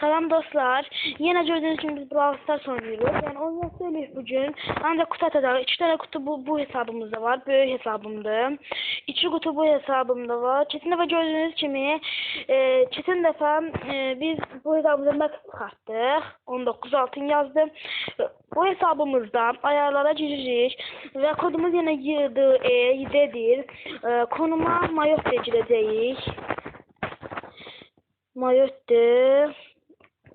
Salam dostlar. Yine gördüğünüz gibi biz Brawl Stars. Yani oyunu söyleyip bugün. Ancak kutu atacağız. İki tane kutu bu, bu hesabımızda var. Büyük hesabımda. İki kutu bu hesabımda var. Çetin defa gördüğünüz gibi e, çetin defa e, biz bu hesabımıza max çıkarttık. 19 altın yazdım. Bu hesabımızda ayarlara gireceğiz. Ve kodumuz yine girdi, e, yededir. E, konuma Mayotte gireceğiz.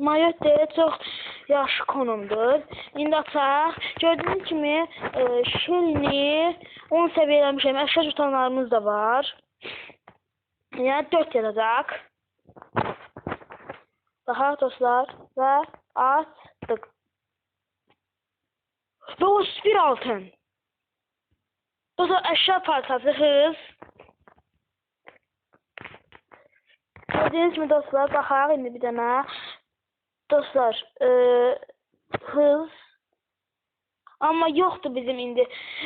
Mayotte. Mayotte çox yaxşı konumdur. İndi açaq. Gördüyünüz kimi e, şilni 10 səviyyə eləmişəm. Əşya jutanlarımız da var. Yəni 4 yazacaq. Daha dostlar və atdıq. Və 31 altın. Dostlar əşya parçası hız. Gördüğünüz gibi dostlar baxaq indi bir dənə. Dostlar e, hız amma yoxdur bizim indi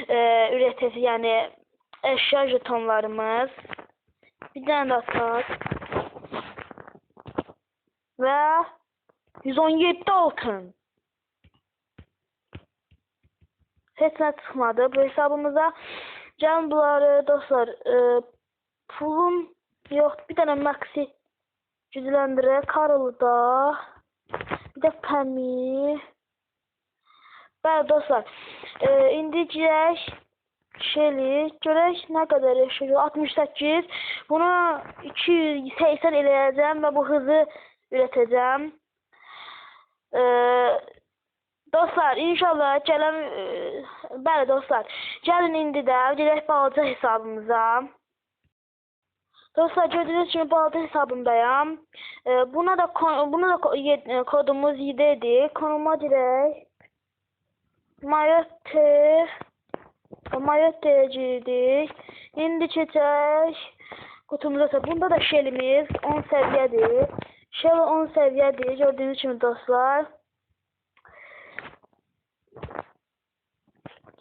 e, ürətəsi yəni əşya jetonlarımız. Bir də ataq. Və 117 altın. Heç nə çıxmadı bu hesabımıza. Gəlin bunları dostlar e, pulum yoxdur. Bir dənə maxi gücləndirək. Karolda. Bir də Pəmi. Bəli dostlar. E, indi girək. Şeli. Görək nə qədər yaşayır. 68. Bunu 280 eləyəcəm və bu hızı ürətəcəm. E, dostlar inşallah gələn e, bəli dostlar. Gəlin indi də gedək balaca hesabımıza. Dostlar gördüğünüz gibi balta hesabındayım. Ee, buna da buna da e, kodumuz 7 idi. Konuma direkt Mayotte Mayotte girdik. İndi çiçek kutumuza ise bunda da şelimiz 10 seviyedir. Shell 10 seviyedir. Gördüğünüz gibi dostlar.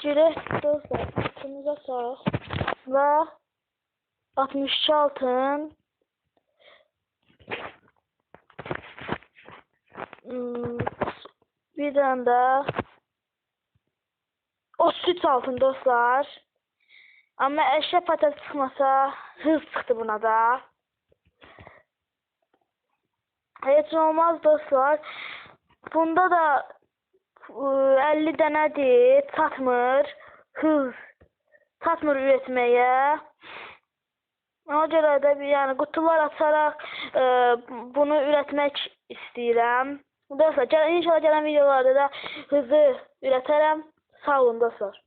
Direkt dostlar kutumuza sağ ve 62 altın. Hmm, Bir tane de 33 altın dostlar. Ama eşya patates çıkmasa hız çıktı buna da. Heç olmaz dostlar. Bunda da e, 50 dənədir, çatmır. Hız çatmır üretmeye. Ona görə də yəni qutular açaraq e, bunu ürətmək istəyirəm. Dostlar, gəl inşallah gələn videolarda da hızı ürətərəm. Sağ olun dostlar.